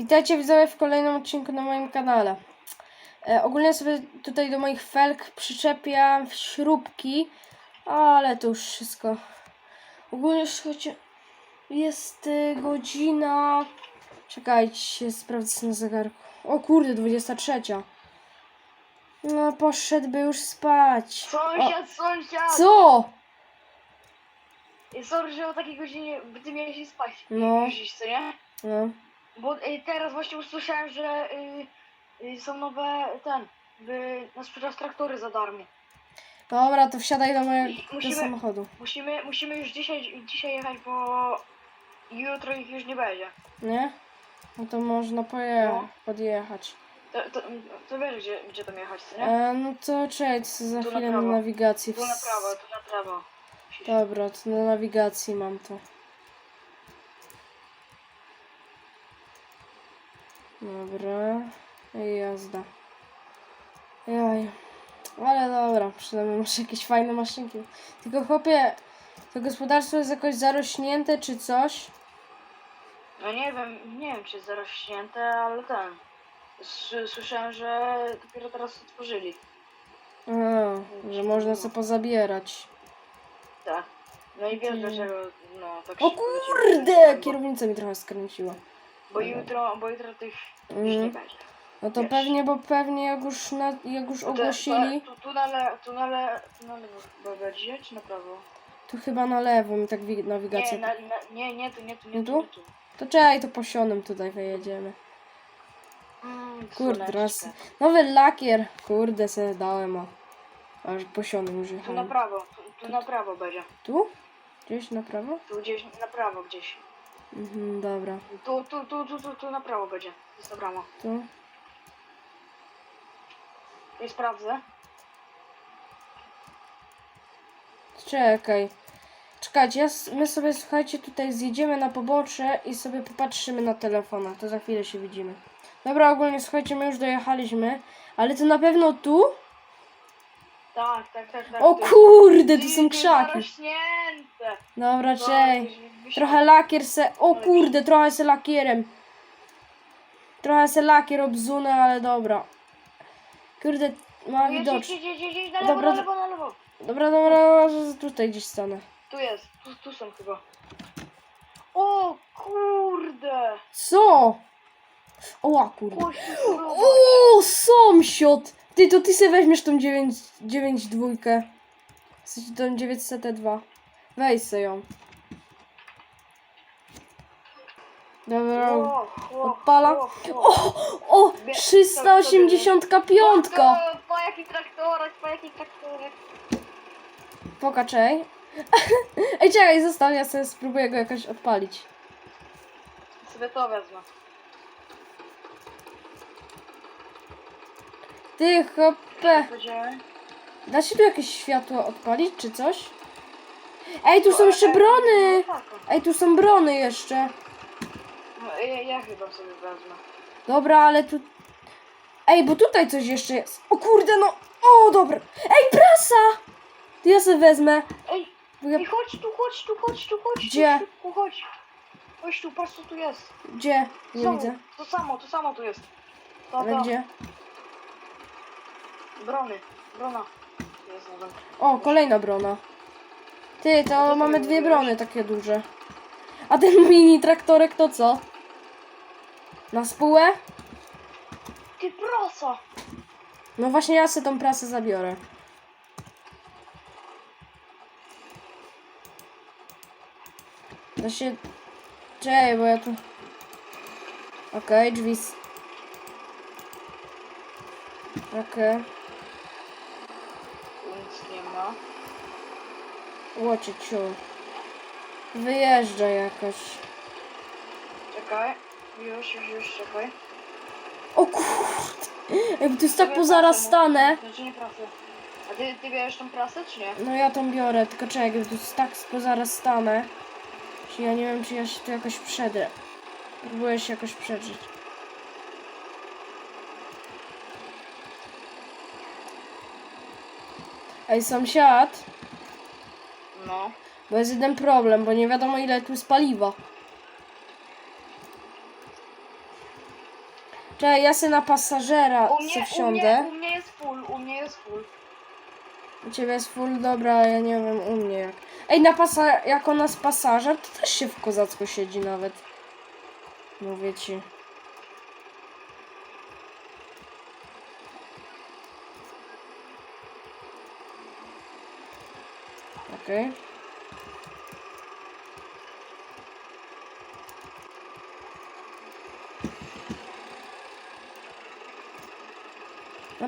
Witajcie widzowie w kolejnym odcinku na moim kanale. E, ogólnie sobie tutaj do moich felg przyczepiam śrubki, ale to już wszystko. Ogólnie słuchajcie, jest y, godzina... Czekajcie, sprawdzę na zegarku. O kurde, 23. No, poszedłby już spać. Sąsiad, sąsiad! Co? Sorry, że o takiej godzinie ty miałeś spać. No. Już, co nie? No. Bo y, teraz właśnie usłyszałem, że y, y, są nowe, ten, by na sprzedaż traktory za darmo. Dobra, to wsiadaj do mojego Musimy- samochodu. Musimy, musimy już dzisiaj, dzisiaj jechać, bo jutro ich już nie będzie. Nie? No to można poje- No. podjechać. To, to, to wiesz, gdzie, gdzie tam jechać, co nie? E, no to czekaj, za Tu na chwilę na prawo. nawigacji. Tu na prawo, tu na prawo. Dobra, to na nawigacji mam to. Dobra. I jazda. Jaj. Ale dobra, przynajmniej masz jakieś fajne maszynki. Tylko chłopie, to gospodarstwo jest jakoś zarośnięte czy coś? No nie wiem, nie wiem czy jest zarośnięte, ale ten. S- Słyszałem, że dopiero teraz otworzyli. A, że można sobie pozabierać. Tak. No i wiesz Okej. dlaczego, no tak O lecimy. kurde! Kierownica mi trochę skręciła. Bo jutro, bo jutro tych już nie będzie. No to Wiesz. pewnie, bo pewnie jak już, na, jak już ogłosili, Tu, tu na le, tu na le, tu na lewo chyba będzie, czy na prawo? to chyba na lewo mi tak wi- nawigacja. Nie, na, na, nie, nie tu, nie tu, nie, tu, tu? nie tu. To czekaj, to posionem tutaj wyjedziemy. Mm, Kurde, teraz słoneczko. nowy lakier. Kurde, se dałem, a aż posionem już Tu na jechałem. prawo, tu, tu na prawo będzie. Tu? Gdzieś na prawo? Tu gdzieś, na prawo gdzieś. Mhm, dobra. Tu, tu, tu, tu, tu, tu na prawo będzie. Jest to brama. Tu. I sprawdzę. Czekaj. Czekajcie, ja, s- my sobie, słuchajcie, tutaj zjedziemy na pobocze i sobie popatrzymy na telefonach. To za chwilę się widzimy. Dobra, ogólnie, słuchajcie, my już dojechaliśmy. Ale to na pewno tu? Tak, tak, tak, tak. O tu jest- kurde, tu są ty krzaki. Zarośnięte. Dobra, No, wysiadł. Trochę lakier se... O kurde, trochę se lakierem. Trochę se lakier obzunę, ale dobra. Kurde, ma lewo, Dobra, lewo. Dobra, dobra, tutaj gdzieś stanę. Tu jest, tu, tu są chyba. O kurde! Co? O, kurde. O, sąsiad! Ty, to ty sobie weźmiesz tą 9, 9 dwójkę. W sensie tą 902. Weź se ją. Dobra. Odpala. o, o. O, o, Wie- 385! O, Po jaki traktorek, po jaki traktorek. Pokaczej. Ej, czekaj, zostaw, ja sobie spróbuję go jakoś odpalić. Sobie to wezmę. Ty, hopę. Da się tu jakieś światło odpalić, czy coś? Ej, tu są jeszcze brony! No, tak. Ej, tu są brony jeszcze. No, ja, ja chyba sobie wezmę. Dobra, ale tu... Ej, bo tutaj coś jeszcze jest. O kurde, no... O, dobra. Ej, prasa! To ja sobie wezmę. Ej, ja... ej, chodź tu, chodź tu, chodź tu, chodź Gdzie? tu, szybko, chodź. Chodź tu, patrz co tu jest. Gdzie? Nie Znowu, widzę. To samo, to samo tu jest. To, Ale to. gdzie? Brony, brona. Jest dobra. O, kolejna brona. Ty, to ty mamy dwie brony takie duże. A ten mini traktorek to co? Na spółę? Ty prosa! No właśnie ja sobie tą prasę zabiorę. Da się... Czekaj, bo ja tu... Okej, drzwi... s- Okej. Tu nic nie ma. Łocie ciu. Wyjeżdża jakoś. Czekaj. Już, już, już, czekaj. O kurde. Jakby to jest tak pozarastane. Znaczy nie prasę. A ty, ty bierzesz tą prasę, czy nie? No ja tą biorę, tylko czekaj, jakby to jest tak pozarastane. Czy ja nie wiem, czy ja się tu jakoś przedrę. Próbuję się jakoś przedrzeć. Ej, sąsiad, No. bo jest jeden problem, bo nie wiadomo ile tu jest paliwa. Czekaj, ja se na pasażera U se mnie, u, wsiądę. mnie, u mnie jest full, u mnie jest full. U ciebie jest full, dobra, ja nie wiem u mnie jak. Ej, na pasa jako nas pasażer, to też się w kozacku siedzi nawet. Mówię ci. Okej. No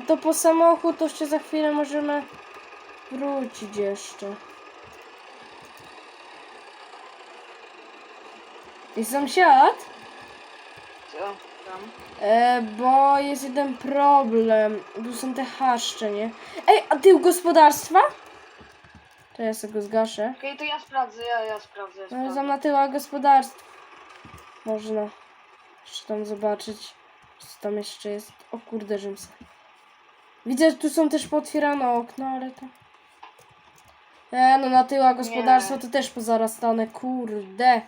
to po samochód to jeszcze za chwilę możemy wrócić jeszcze. I sąsiad? Co tam? E, bo jest jeden problem. Tu są te haszcze, nie? Ej, a tył gospodarstwa? To ja sobie go zgaszę. Okej, to ja sprawdzę, ja, ja sprawdzę. Ja No sprawdzę. tam na tyła gospodarstw. Można jeszcze tam zobaczyć, co tam jeszcze jest. O kurde, Rzymsa. Widzę, że tu są też pootwierane okna, ale to... E, no na tyła gospodarstwa Nie. to też pozarastane, kurde.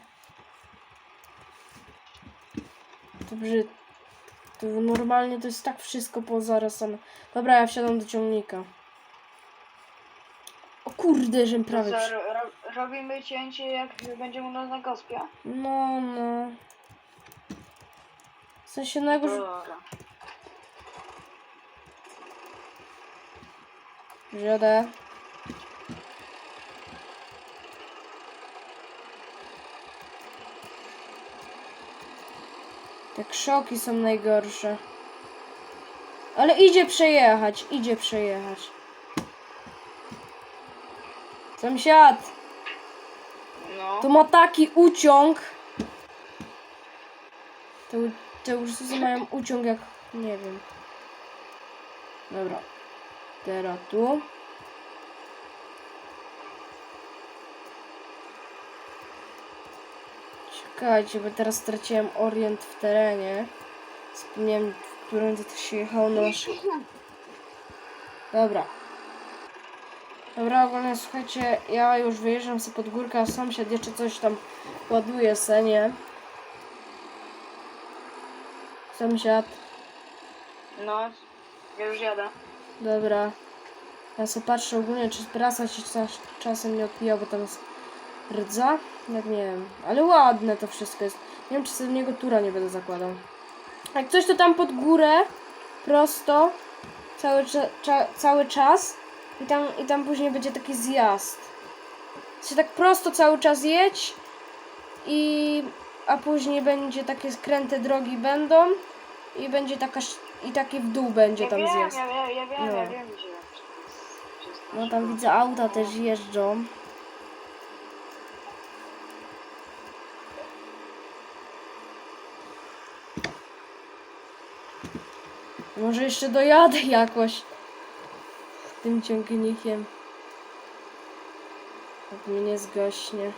To brzyd... To normalnie to jest tak wszystko pozarastane. Dobra, ja wsiadam do ciągnika. O kurde, żem prawie... Co, przy- ro, ro, robimy cięcie jak będziemy u nas na gospie? No, no. W sensie no jak już... Dobra. Wziądę. Te krzoki są najgorsze. Ale idzie przejechać, idzie przejechać. Sąsiad, No. to ma taki uciąg. Te, te urzędy mają uciąg jak, nie wiem. Dobra. Teraz tu. Czekajcie, bo teraz straciłem orient w terenie. Zapomniałem, w którym to się jechało na. Dobra. Dobra, ogólnie słuchajcie, ja już wyjeżdżam sobie pod górkę, a sąsiad jeszcze coś tam ładuje se, nie? Sąsiad, No, ja już jadę. Dobra. Ja sobie patrzę ogólnie, czy prasa się czas, czasem nie odpija, bo tam jest rdza. Jak nie wiem, ale ładne to wszystko jest. Nie wiem, czy sobie w niego tura nie będę zakładał. Jak coś to tam pod górę, prosto, cały, cza- cały czas i tam, i tam później będzie taki zjazd. Się tak prosto cały czas jedź i a później będzie takie skręte drogi będą i będzie taka i taki w dół będzie tam wiem, zjazd. ja, ja, ja wiem, No. ja wiem, gdzie jest. No tam widzę auta też jeżdżą. Może jeszcze dojadę jakoś tym ciągnikiem. Jak mnie nie zgaśnie.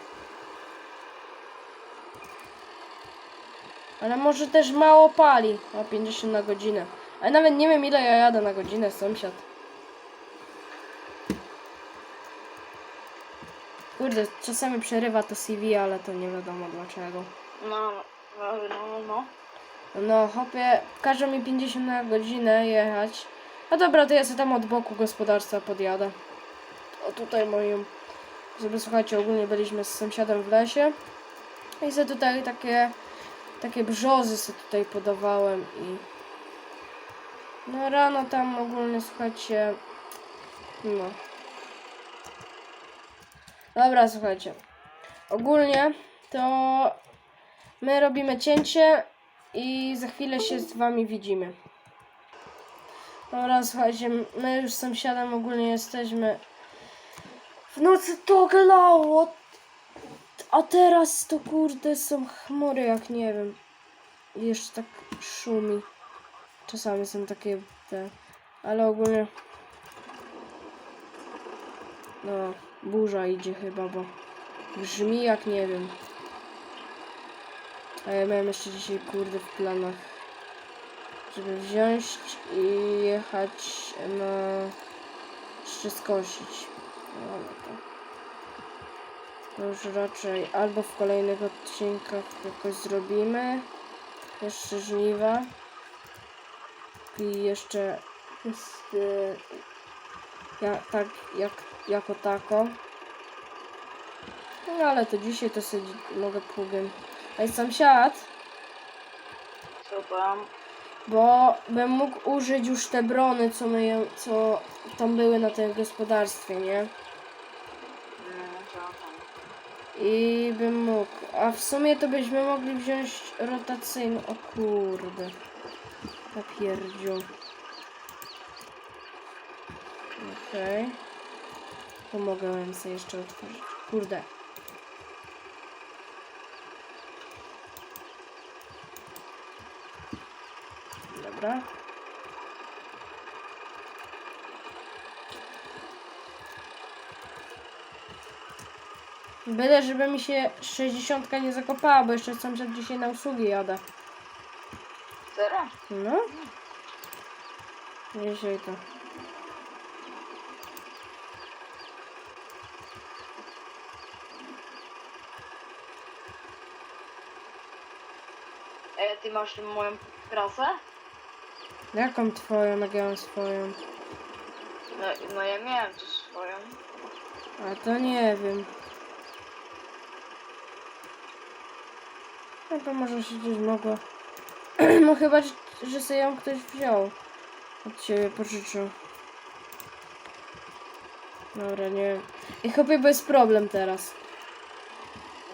Ale może też mało pali. O 50 na godzinę. Ale nawet nie wiem ile ja jadę na godzinę, sąsiad. Kurde, czasami przerywa to CV, ale to nie wiadomo dlaczego. No, no, no, no, no. Hopie, każą mi 50 na godzinę jechać. No dobra, to ja sobie tam od boku gospodarstwa podjadę. O tutaj moją. Żeby słuchajcie, ogólnie byliśmy z sąsiadem w lesie. I sobie tutaj takie, takie brzozy sobie tutaj podawałem i... No rano tam ogólnie, słuchajcie, no. Dobra, słuchajcie. Ogólnie to my robimy cięcie i za chwilę się z wami widzimy. Dobra, słuchajcie, my już z sąsiadem ogólnie jesteśmy. W nocy to glało, a teraz to kurde są chmury jak nie wiem. Jeszcze tak szumi. Czasami są takie te, ale ogólnie no, burza idzie chyba, bo brzmi jak nie wiem. A ja miałem jeszcze dzisiaj kurde w planach, żeby wziąć i jechać na jeszcze skosić. No, ale to, to już raczej albo w kolejnych odcinkach jakoś zrobimy. Jeszcze żniwa. póki jeszcze jest y, ja, tak jak, jako tako. No ale to dzisiaj to sobie mogę pługiem. Ej, sąsiad, Co tam? bo bym mógł użyć już te brony, co, my, co tam były na tym gospodarstwie, nie? I bym mógł. A w sumie to byśmy mogli wziąć rotacyjną. O kurde. Papierdziu. Okej. Pomogę sobie jeszcze otworzyć. Kurde. Dobra. Byle, żeby mi się 60 nie zakopała, bo jeszcze sąsiad dzisiaj na usługi jada. Serio? No? Dzisiaj to. E, ty masz moją prasę? Jaką twoją, jak ja mam swoją? No, no ja miałem tu swoją. A to nie wiem. No to może się gdzieś mogło. no chyba, że- sobie ją ktoś wziął. Od ciebie pożyczył. Dobra, nie wiem. I chyba bez problem teraz.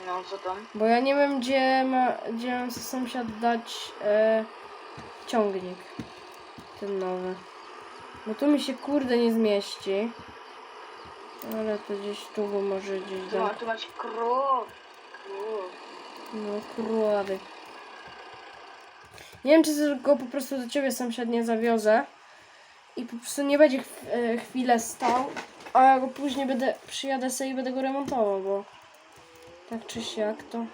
No, co tam? Bo ja nie wiem, gdzie ma, gdzie mam sąsiad dać e, ciągnik. Ten nowy. Bo tu mi się kurde nie zmieści. Ale to gdzieś tu go może gdzieś Tu, ma, dać. tu macie krów. No królowy. Nie wiem, czy go po prostu do ciebie sąsiad nie zawiozę. I po prostu nie będzie chw- e, chwilę stał. A ja go później będę, przyjadę sobie i będę go remontował, bo tak czy siak to...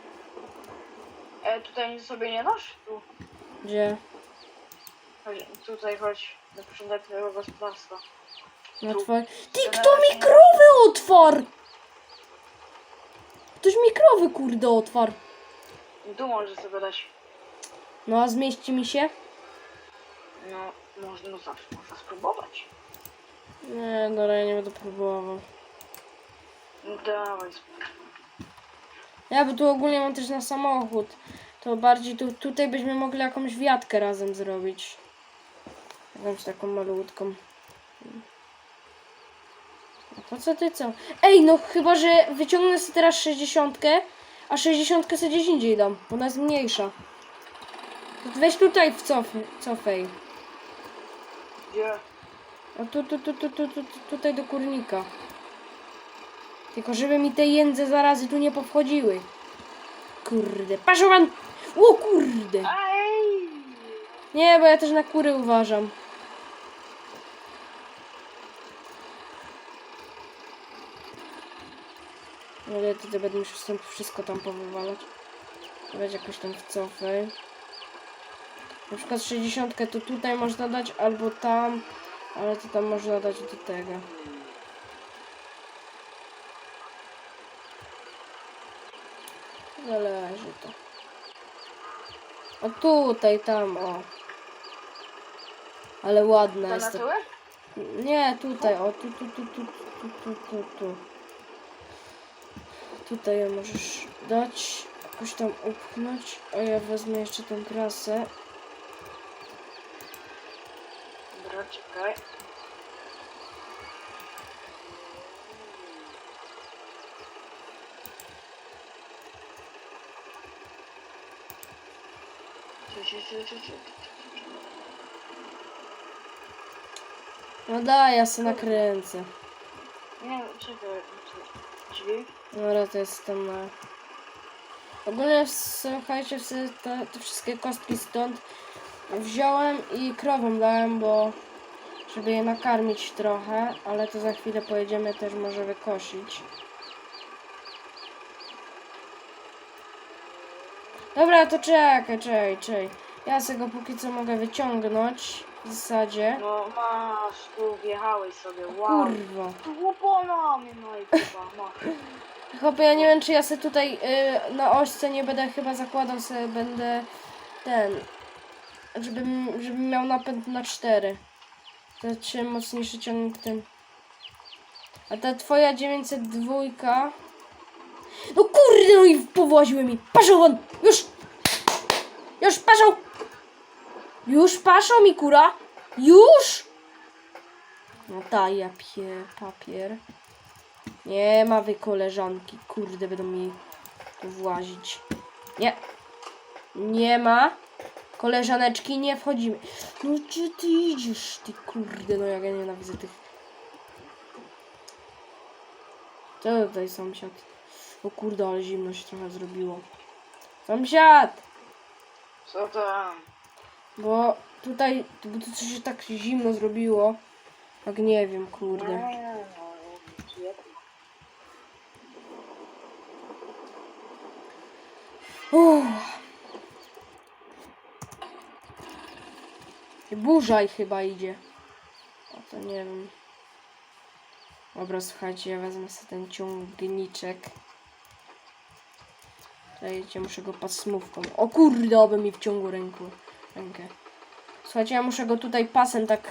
E, tutaj nic sobie nie dasz? Tu. Gdzie? Chodź, tutaj chodź. Na początek tego gospodarstwa. Na Tu. twoje... Ty, To kto mi krowy otwarł? Ktoś mi krowy, kurde, otwarł. Tu możesz sobie dać. No, a zmieści mi się? No, można, no zawsze można spróbować. Nie, dobra, ja nie będę próbował. No, dawaj, spróbuj. Ja bo tu ogólnie mam też na samochód. To bardziej tu, tutaj byśmy mogli jakąś wiatkę razem zrobić. Jakąś taką malutką. A po co ty co? Ej, no chyba, że wyciągnę sobie teraz 60, a 60 sobie gdzieś indziej dam, bo ona jest mniejsza. To weź tutaj w cof, cofej. Gdzie? O tu, tu, tu, tu, tu, tu, tu, tutaj do kurnika. Tylko żeby mi te jędze zarazy tu nie powchodziły. Kurde, paszowan! O kurde! Ej! Nie, bo ja też na kury uważam. No ale tutaj będę musiał sobie wszystko tam powywalać. Dać jakoś tam w cofy. Na przykład 60 to tutaj można dać, albo tam, ale to tam można dać do tego. Zależy to. O tutaj, tam, o. Ale ładne jest. To. Nie, tutaj, o, tu, tu, tu, tu, tu, tu, tu. tu. Tutaj ją możesz dać, jakoś tam upchnąć, a ja wezmę jeszcze tą krasę. Dobra, czekaj. No daj, ja se nakręcę. Nie, czekaj. czekaj. Dobra, to jest tam na... Ogólnie słuchajcie, te, te wszystkie kostki stąd wziąłem i krowom dałem, bo żeby je nakarmić trochę, ale to za chwilę pojedziemy też może wykosić. Dobra, to czekaj, czekaj, czekaj. Ja sobie go póki co mogę wyciągnąć w zasadzie. No masz, tu wjechałeś sobie, wow. Kurwa. Tu łopona mnie no i chyba, masz. Chłopie, ja nie wiem, czy ja sobie tutaj y, na ośce nie będę chyba zakładał sobie, będę ten, żebym, żebym miał napęd na 4. To czy mocniejszy ciągnik ten. A ta twoja 902. No kurde, no i powłoziły mi. Paszą won! Już! Już paszą! Już paszą mi kura! Już! No ta ja pie, papier. Nie ma wy koleżanki. Kurde, będą mi włazić. Nie. Nie ma. Koleżaneczki, nie wchodzimy. No gdzie ty idziesz, ty kurde, no jak ja nienawidzę tych. Co tutaj sąsiad? O kurde, ale zimno się trochę zrobiło. Sąsiad! Co tam? Bo tutaj, bo tu coś się tak zimno zrobiło. Jak nie wiem, kurde. Nie, no, ja tam- Uff. I Burza i chyba idzie. O to nie wiem. Dobra, słuchajcie, ja wezmę sobie ten ciągniczek. Czekajcie, muszę go pasmówką. O kurde, oby mi wciągło ręku. Rękę. Słuchajcie, ja muszę go tutaj pasem tak,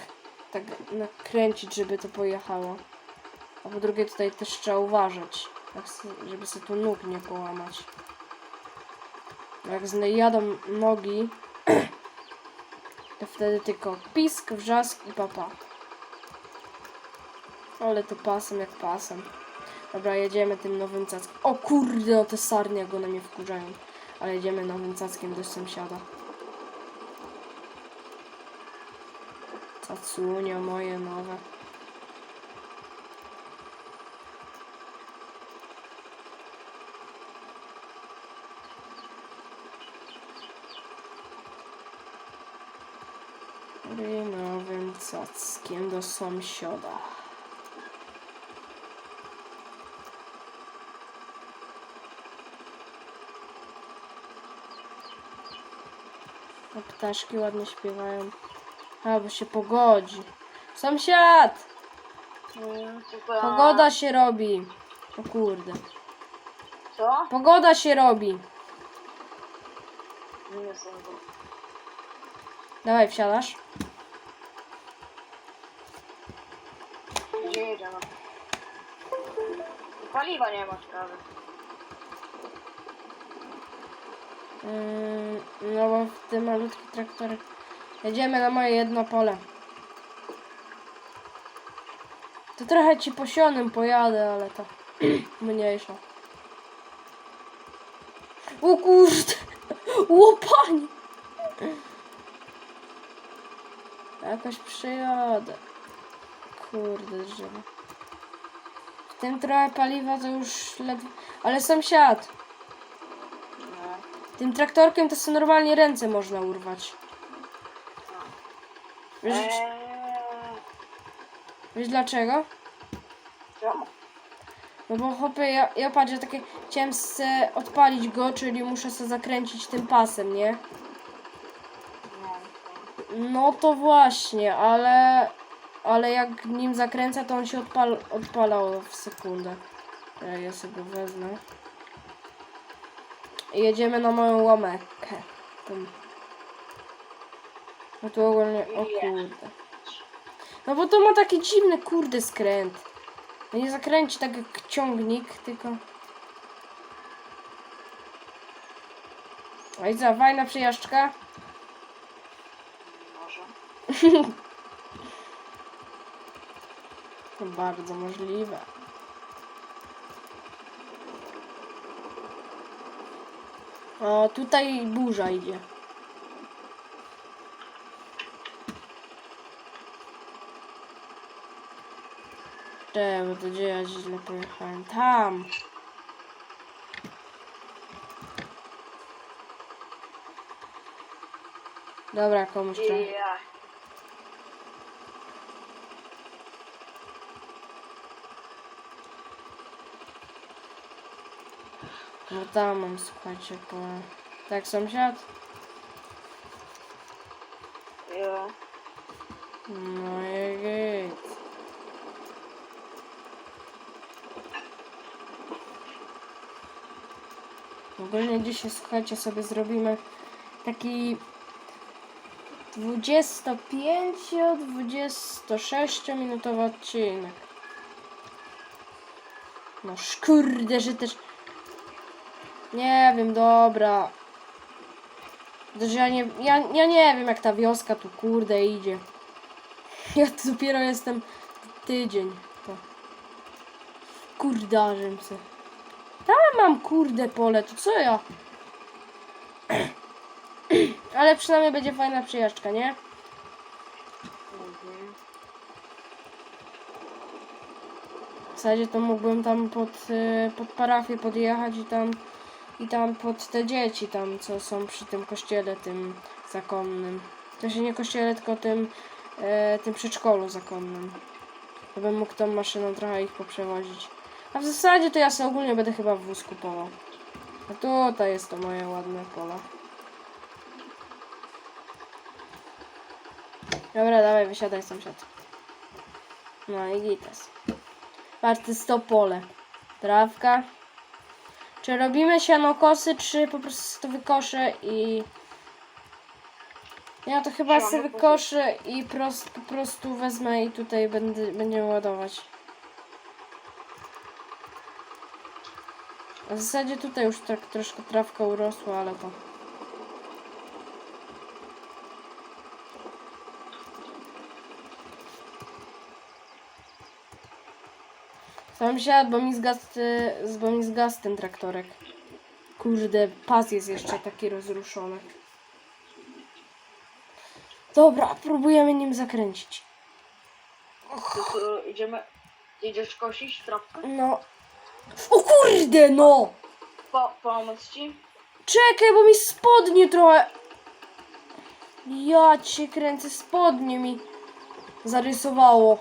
tak nakręcić, żeby to pojechało. A po drugie tutaj też trzeba uważać, tak, żeby sobie tu nóg nie połamać. Jak zjadą nogi, to wtedy tylko pisk, wrzask i papa. Ale to pasem jak pasem. Dobra, jedziemy tym nowym cackiem. O kurde, no te sarnie jak one mnie wkurzają. Ale jedziemy nowym cackiem do sąsiada. Cacunia moje nowe. I nowym cackiem do sąsiada. A ptaszki ładnie śpiewają. A, bo się pogodzi. Sąsiad! Pogoda się robi. O kurde. Co? Pogoda się robi. Nie sądzę. Dawaj, wsiadasz. Gdzie jedziemy? Paliwa nie ma prawie. Yy, no bo w tym malutki traktorek. Jedziemy na moje jedno pole. To trochę ci posionym pojadę, ale to mniejsza. O kurde! Łopanie! Jakoś przyjadę. Kurde drzewo. Tym trochę paliwa to już ledwo... Ale sąsiad! No. Tym traktorkiem to sobie normalnie ręce można urwać. Wiesz, Eee, wiesz dlaczego? czemu? No bo chłopie, ja, ja patrzę, takie chciałem se odpalić go, czyli muszę sobie zakręcić tym pasem, nie? No. No to właśnie, ale ale jak nim zakręcę, to on się odpal, odpalał w sekundę. Ja je sobie wezmę. I jedziemy na moją łamekę. Tam. No tu ogólnie, o kurde. No bo to ma taki dziwny kurde skręt. No nie zakręci tak jak ciągnik, tylko... Oj, za fajna przejażdżka. Może. To bardzo możliwe. O, tutaj burza idzie. Czemu to gdzie ja źle pojechałem? Tam! Dobra, komuś trzeba. No tam mam, słuchajcie, po... Tak, sąsiad? Ja. No i. Ogólnie dzisiaj, słuchajcie, sobie zrobimy taki 25-26 minutowy odcinek. No kurde, że też... Nie wiem, dobra. Że ja nie, ja, ja nie wiem jak ta wioska tu kurde idzie. Ja tu dopiero jestem tydzień. To. Kurdarzem se. Tam mam kurde pole, to co ja? Ale przynajmniej będzie fajna przyjażdżka, nie? W zasadzie to mógłbym tam pod, y, pod parafię podjechać i tam i tam pod te dzieci tam, co są przy tym kościele tym zakonnym. To się nie kościele, tylko tym, e, tym przedszkolu zakonnym. To bym mógł tą maszyną trochę ich poprzewozić. A w zasadzie to ja sobie ogólnie będę chyba wóz kupował. A tutaj jest to moje ładne pole. Dobra, dawaj, wysiadaj sąsiad. No i gitas. Patrz, to to pole. Trawka. Czy robimy sianokosy, czy po prostu to wykoszę i... Ja to chyba sobie wykoszę i prost, po prostu wezmę i tutaj będę, będziemy ładować. W zasadzie tutaj już tak troszkę trawka urosła, ale to... Sam siadł, bo mi zgasł, y, bo mi zgasł ten traktorek. Kurde, pas jest jeszcze taki rozruszony. Dobra, próbujemy nim zakręcić. To co, idziemy... Idziesz kosić trawkę? No. O kurde, no! Po, pomóc ci? Czekaj, bo mi spodnie trochę... Ja cię kręcę, spodnie mi zarysowało.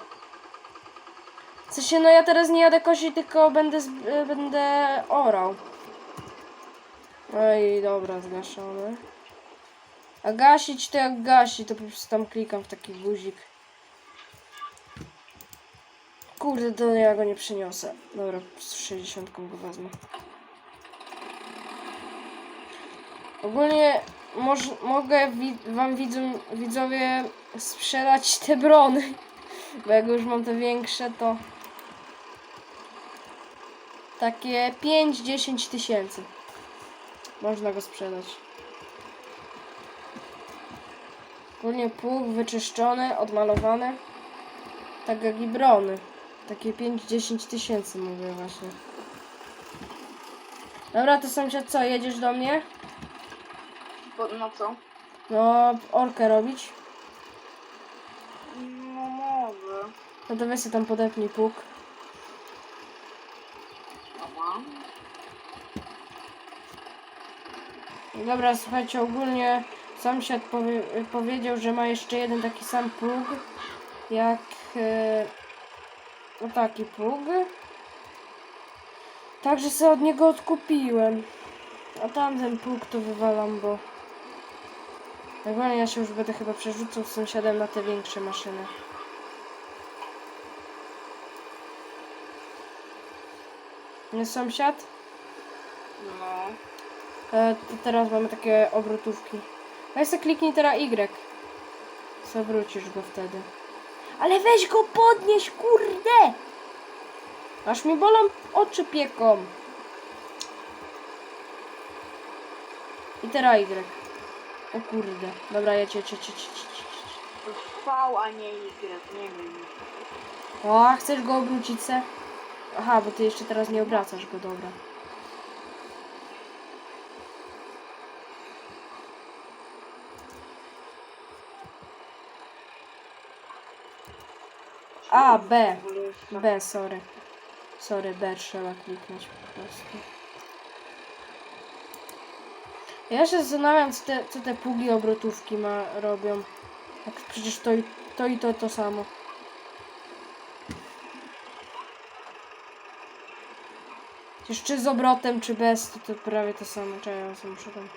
W sensie, no ja teraz nie jadę kosić, tylko będę, e, będę orał. Oj, dobra, zgaszone. A gasić to jak gasi, to po prostu tam klikam w taki guzik. Kurde, to ja go nie przyniosę. Dobra, z 60 go wezmę. Ogólnie moż, mogę wi wam widzom, widzowie sprzedać te brony. Bo jak już mam te większe, to takie 5-10 tysięcy. Można go sprzedać. Ogólnie pług wyczyszczony, odmalowany. Tak jak i brony. Takie 5-10 tysięcy mówię właśnie. Dobra, to sąsiad co, jedziesz do mnie? Po, no co? No, orkę robić. No może. No to weź tam podepnij pług. Dobra. Dobra, słuchajcie, ogólnie sąsiad powie, powiedział, że ma jeszcze jeden taki sam pług, jak e, no taki pług. Także sobie od niego odkupiłem. A tamten pług to wywalam, bo Ogólnie ja się już będę chyba przerzucał z sąsiadem na te większe maszyny. Nie sąsiad? No. E, to teraz mamy takie obrotówki. Weź sobie kliknij teraz Y. Zawrócisz go wtedy. Ale weź go podnieś, kurde! Aż mi bolą oczy pieką. I teraz Y. O kurde. Dobra, jedź, jedź, jedź, jedź, jedź, jedź. To V, a nie Y, nie wiem. O, a chcesz go obrócić se? Aha, bo ty jeszcze teraz nie obracasz go, dobra. A, B. Tak- B, sorry. Sorry, B trzeba kliknąć po prostu. Ja się zastanawiam, co te, co te obrotówki ma, robią. Jak przecież to i to, i to, to samo. Przecież czy z obrotem, czy bez, to, to prawie to samo. Czekaj, ja muszę tam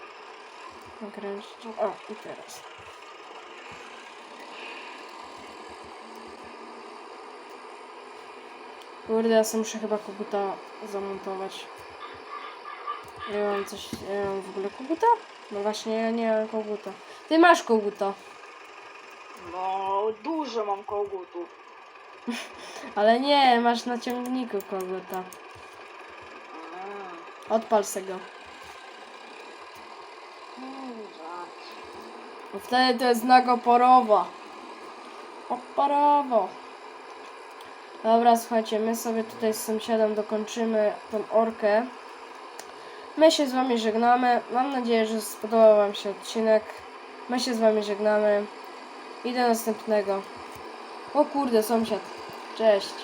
nakręcić. O, i teraz. Kurde, ja sobie muszę chyba koguta zamontować. Ja mam coś, ja mam w ogóle koguta? No właśnie, ja nie mam koguta. Ty masz koguta. No, dużo mam kogutów. Ale nie, masz na ciągniku koguta. Odpal se go. Bo wtedy to jest znak oporowa. Oporowo. Dobra, słuchajcie, my sobie tutaj z sąsiadem dokończymy tą orkę. My się z wami żegnamy. Mam nadzieję, że spodobał wam się odcinek. My się z wami żegnamy. I do następnego. O kurde, sąsiad. Cześć.